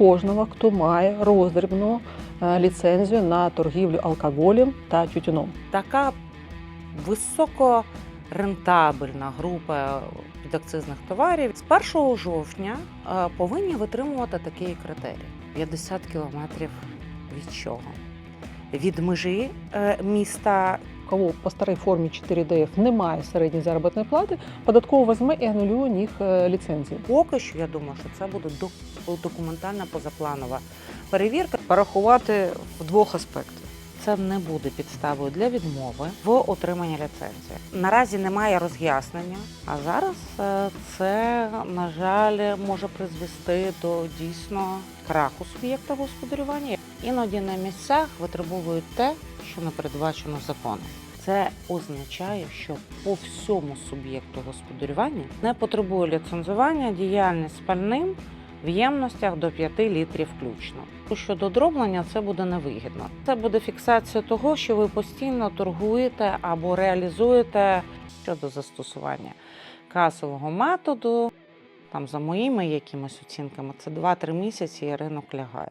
кожного, хто має роздрібну е, ліцензію на торгівлю алкоголем та тютюном. Така високорентабельна група підакцизних товарів з 1 жовтня е, повинні витримувати такий критерій: 50 кілометрів від чого? Від межі е, міста кого по старій формі 4ДФ немає середньої заробітної плати, податково візьме і анулює у них е, ліцензію. Поки що я думаю, що це буде док- документальна позапланова перевірка. Порахувати в двох аспектах. Це не буде підставою для відмови в отриманні ліцензії. Наразі немає роз'яснення, а зараз е, це, на жаль, може призвести до дійсно краху суб'єкта господарювання. Іноді на місцях витребовують те, що не передбачено законом. Це означає, що по всьому суб'єкту господарювання не потребує ліцензування діяльність з пальним в ємностях до 5 літрів включно. Щодо дроблення, це буде невигідно. Це буде фіксація того, що ви постійно торгуєте або реалізуєте щодо застосування касового методу. Там за моїми якимись оцінками це 2-3 місяці і ринок лягає.